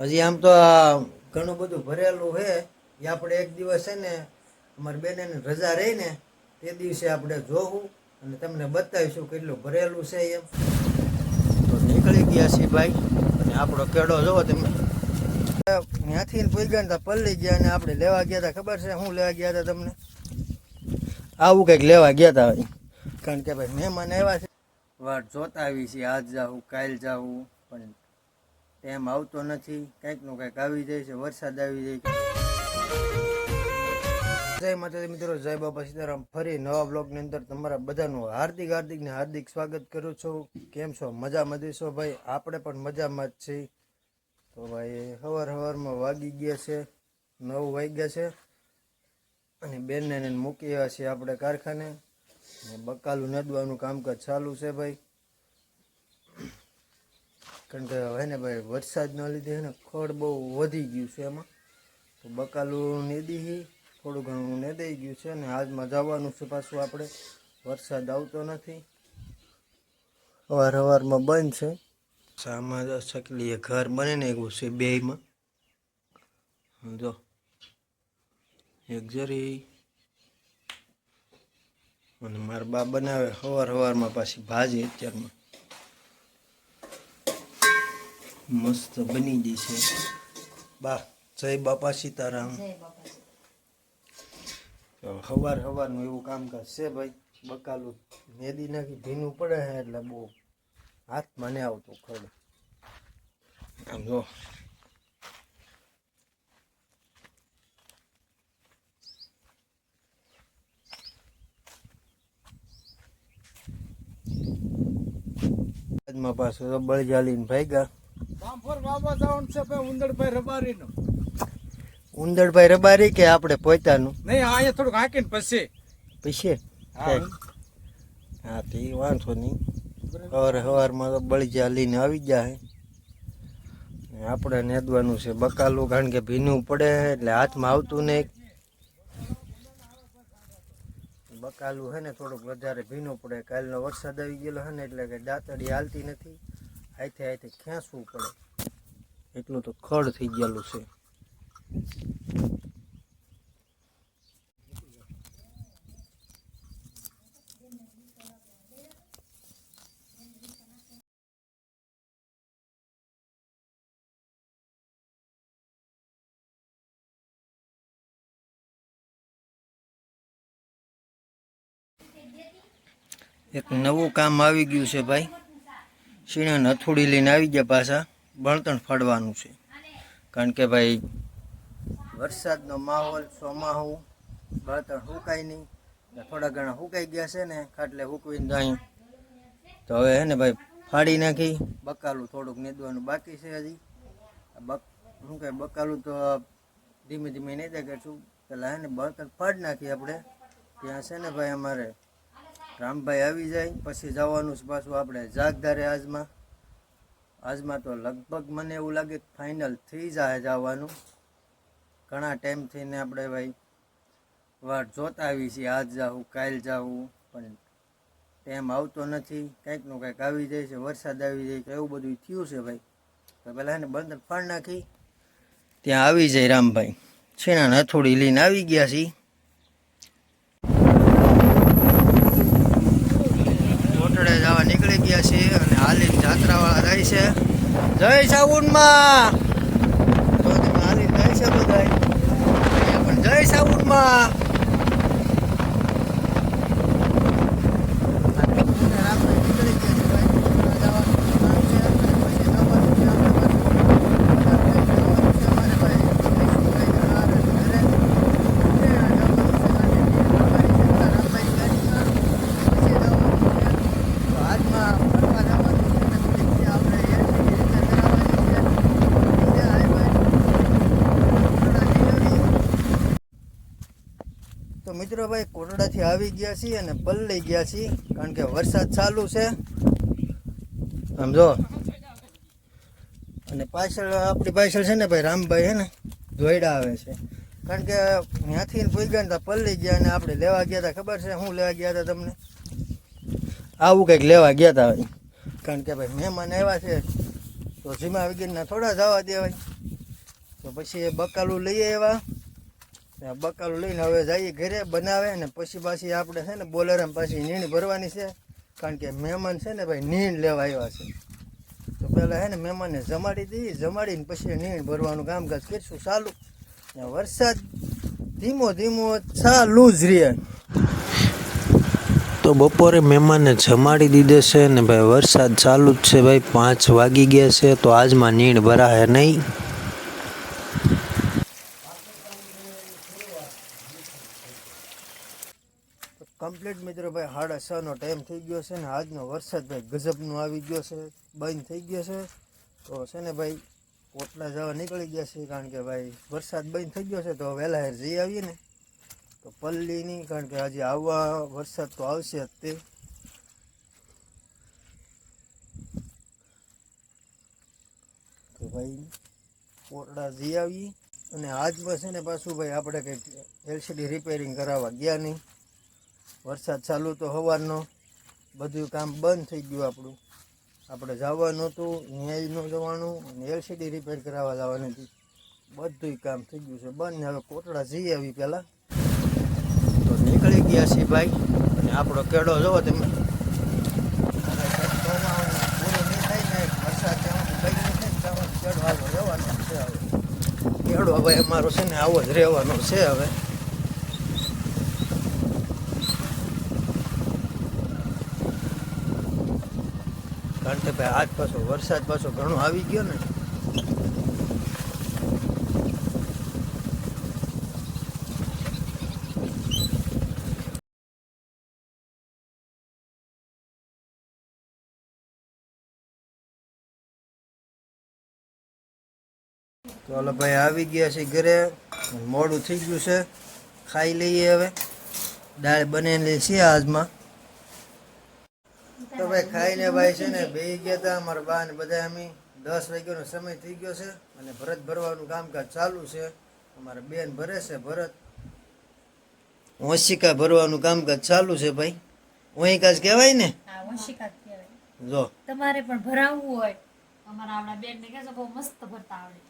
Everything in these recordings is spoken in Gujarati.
હજી આમ તો આ ઘણું બધું ભરેલું છે. એ આપણે એક દિવસ છે ને, અમારી બેનની રજા રહી ને, તે દિવસે આપણે જોવું અને તમને બતાવીશું કેટલું ભરેલું છે એમ. તો નીકળી ગયા છે ભાઈ, અને આપણો કેડો જોવો તમે. ત્યાંથી ને ગયા તા પલ્લી ગયા ને આપણે લેવા ગયા હતા ખબર છે? શું લેવા ગયા હતા તમને? આવું કંઈક લેવા ગયા હતા કારણ કે ભાઈ મહેમાન આવ્યા છે. વાત જોતા આવી છે આજ જાવું કાલ જાવું પણ ટાઈમ આવતો નથી. કંઈકનું કંઈક આવી જાય છે, વરસાદ આવી જાય છે જય માતાજી મિત્રો, જય બાપા સીતારામ. ફરી નવા બ્લોગની અંદર તમારા બધાનું હાર્દિક હાર્દિક ને હાર્દિક સ્વાગત કરું છું. કેમ છો? મજામાં દેશો ભાઈ? આપણે પણ મજામાં જ છીએ. તો ભાઈ સવાર સવારમાં વાગી ગયા છે, નવ વાગ્યા છે. અને બેનને મૂકી આવ્યા છીએ આપણે કારખાને. ને બકાલું નદવાનું કામકાજ ચાલુ છે ભાઈ. કારણ કે હવે ને ભાઈ વરસાદના લીધે ને ખડ બહુ વધી ગયું છે એમાં. તો બકાલું નેદી થોડું ઘણું નેદાઈ ગયું છે અને હાલમાં જવાનું છે પાછું આપણે. વરસાદ આવતો નથી. અવાર અવારમાં બંધ છે. સામાં શકલી ઘર બને ને એવું છે બેયમાં. જો. એક જરી. અને મારા બા બનાવે સવાર સવારમાં પાછી ભાજી અત્યારમાં. મસ્ત બની ગઈ છે. બા જય બાપા સીતારામ. હવાર સવાર સવારનું એવું કામકાજ છે ભાઈ બકાલું મેદી નાખી ભીનું પડે છે એટલે બહુ હાથમાં મને આવતું ખરું આમ જો. માં પાછો તો બળજાલીને ભાઈ રબારીનું ઉંદરભાઈ રબારી કે આપણે પોતાનું? નહીં અહીંયા થોડુંક હાંકીને પછી. પીછે? હા. તો એ વાંધો નહીં. સવારે સવારમાં તો બળજા લઈને આવી જાય આપણે નેદવાનું છે બકાલું કારણ કે ભીનું પડે એટલે હાથમાં આવતું નહીં. બકાલું છે ને થોડુંક વધારે ભીનું પડે. કાલનો વરસાદ આવી ગયેલો હે ને એટલે કે દાંતડી હાલતી નથી. હાથે હાથે ખેંચવું પડે. એટલું તો ખડ થઈ ગયેલું છે. એક નવું કામ આવી ગયું છે ભાઈ. શીણા હથોડી લઈને આવી ગયા પાછા, બળતણ ફાડવાનું છે. કારણ કે ભાઈ, વરસાદનો માહોલ, ચોમાહું, બળતણ સુકાય નહીં. થોડા ઘણા સુકાઈ ગયા છે ને, ખાટલે સુકવીને અહીં તો હવે હે ને ભાઈ, ફાડી નાખી, બકાલું થોડુંક નીંદવાનું બાકી છે હજી. બક શું કહે બકાલું તો ધીમે ધીમે નહીં દે કરશું. પેલા હે ને બળતણ ફાડી નાખી આપણે. ત્યાં છે ને ભાઈ અમારે રામભાઈ આવી જાય, પછી જવાનું છે પાછું આપણે જાગદારે આજમાં. આજમાં તો લગભગ મને એવું લાગે કે ફાઇનલ થઈ જાય જવાનું. ઘણા ટાઈમથી ને આપણે ભાઈ વાટ જોતા આવી છીએ, આજ જાવું કાલ જાવું પણ ટાઈમ આવતો નથી. કંઈકનું કંઈક આવી જાય છે, વરસાદ આવી જાય છે, એવું બધું થયું છે ભાઈ. તો પહેલાં એને બંધ ફાડ નાખી. ત્યાં આવી જાય રામભાઈ. છેણા હથોડી લઈને આવી ગયા છીએ કોટડે જવા નીકળી ગયા છીએ અને હાલીને જાત્રાવાળા જાય છે. જય સાઉન્ડમાં! તો તમે હાલીને જાય છે બધા પણ જય સાઉન્ડમાં! ભાઈ આવી ગયા છીએ અને પલ્લી ગયા છીએ, કારણ કે વરસાદ ચાલુ છે. સમજો અને પાછળ, આપણી પાછળ છે ને ભાઈ રામભાઈ હે ને જોઈડા આવે છે. કારણ કે ત્યાંથી ને ગયા ને પલળી ગયા અને આપણે લેવા ગયા હતા ખબર છે? શું લેવા ગયા હતા તમને? આવું કંઈક લેવા ગયા હતા કારણ કે ભાઈ મહેમાન આવ્યા છે, તો જીમા વિગીનના થોડા જવા દેવાય. તો પછી એ બકાલું લઈએ એવા બકાલું લઈને હવે જઈએ ઘરે, બનાવે ને પછી પાછી આપણે છે ને બોલેરામ પાછી નીણ ભરવાની છે. કારણ કે મહેમાન છે ને ભાઈ, નીણ લેવા આવ્યા છે. તો પહેલાં છે ને મહેમાનને જમાડી દઈએ, જમાડીને પછી નીણ ભરવાનું કામકાજ કરીશું ચાલુ. વરસાદ ધીમો ધીમો ચાલુ જ રહે. તો બપોરે મહેમાનને જમાડી દીધે છે ને ભાઈ, વરસાદ ચાલુ જ છે ભાઈ, પાંચ વાગી ગયા છે, તો આજમાં નીણ ભરાય નહીં. કમ્પ્લીટ મિત્રો ભાઈ સાડા છ નો ટાઈમ થઈ ગયો છે ને આજનો વરસાદ ભાઈ ગજબનો આવી ગયો છે, બંધ થઈ ગયો છે. તો છે ને ભાઈ, ઓટલા જવા નીકળી ગયા છે કારણ કે ભાઈ વરસાદ બંધ થઈ ગયો છે, તો વહેલા હેર જઈ આવીએ ને. તો પલ્લી નહીં કારણ કે આજે આવવા વરસાદ તો આવશે જ તે. તો ભાઈ, ઓટલા જઈ આવીએ. અને આજમાં છે ને પાછું ભાઈ, આપણે કંઈક એલસીડી રિપેરિંગ કરાવવા ગયા નહીં. વરસાદ ચાલુ તો સવારનો બધું કામ બંધ થઈ ગયું આપણું. આપણે જવાનું હતું, ન્યાય ન જવાનું, અને એલસીડી રિપેર કરાવવા જવાની હતી. બધું કામ થઈ ગયું છે. બંધ, હવે કોટડા જઈ આવી પહેલાં. તો નીકળી ગયા છીએ ભાઈ. અને આપણો કેડો જોવો તમે. કેળો હવે અમારો છે ને આવો જ રહેવાનો છે હવે. ભાઈ, આજ પાછો વરસાદ પાછો ઘણો આવી ગયો ને. હાલો ભાઈ, આવી ગયા છે ઘરે. મોડું થઈ ગયું છે. ખાઈ લઈએ હવે. દાળ બનેલી છે આજમાં. તો ભાઈ ખાઈને ભાઈ છે ને બે ગયા હતા અમારા બા ને બધા અમે. દસ વાગ્યાનો સમય થઈ ગયો છે અને ભરત ભરવાનું કામકાજ ચાલુ છે. અમારા બેન ભરે છે ભરત. ઓશિકા ભરવાનું કામકાજ ચાલુ છે ભાઈ. ઓહિકાજ કહેવાય ને? જો તમારે પણ ભરાવવું હોય. અમારા આપણા બેન ને કહેજો બહુ મસ્ત ભરતા આવડે.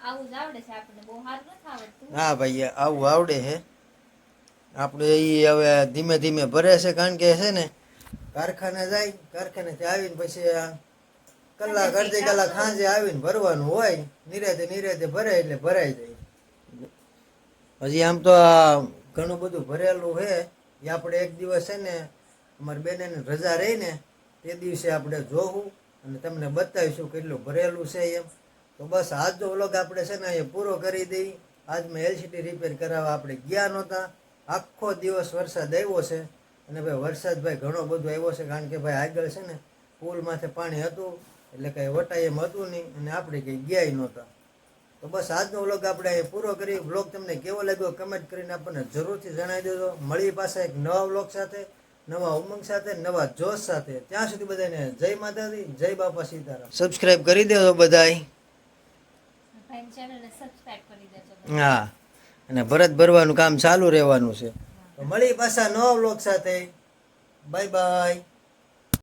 આવું જ આવડે છે આપણને બહુ સારું નથી આવડતું. હા ભાઈ આવું આવડે છે. આપણે એ હવે ધીમે ધીમે ભરે છે કારણ કે છે ને કારખાને જાય કારખાનેથી આવીને પછી આ કલાક અડધી કલાક સાંજે આવીને ભરવાનું હોય નિરાતે નિરાતે ભરાય એટલે ભરાઈ જાય. હજી આમ તો ઘણું બધું ભરેલું છે. એ આપણે એક દિવસ છે ને અમારી બેનની રજા રહી ને તે દિવસે આપણે જોવું અને તમને બતાવીશું કેટલું ભરેલું છે એમ. તો બસ આજનો વ્લોગ આપણે છે ને અહીંયા પૂરો કરી દઈ આજ મેં એલસીડી રિપેર કરાવવા આપણે ગયા નહોતા. આખો દિવસ વરસાદ આવ્યો છે. અને ભાઈ વરસાદ ભાઈ ઘણો બધો આવ્યો છે કારણ કે ભાઈ આગળ છે ને પુલ માથે પાણી હતું એટલે કંઈ વટાય એમ હતું નહીં અને આપણે કંઈ ગયા નહોતા. તો બસ આજનો વ્લોગ આપણે અહીં પૂરો કરી વ્લોગ તમને કેવો લાગ્યો કમેન્ટ કરીને આપણને જરૂરથી જણાવી દેજો. મળી પાસે એક નવા વ્લોગ સાથે નવા ઉમંગ સાથે નવા જોશ સાથે. ત્યાં સુધી બધાને જય માતાજી જય બાપા સીતારામ. સબસ્ક્રાઇબ કરી દેજો બધાય. ભાઈ ચેનલને સબસ્ક્રાઇબ કરી દેજો. હા. અને ભરત ભરવાનું કામ ચાલુ રહેવાનું છે. મળી પાછા નવા બ્લોગ સાથે. Bye bye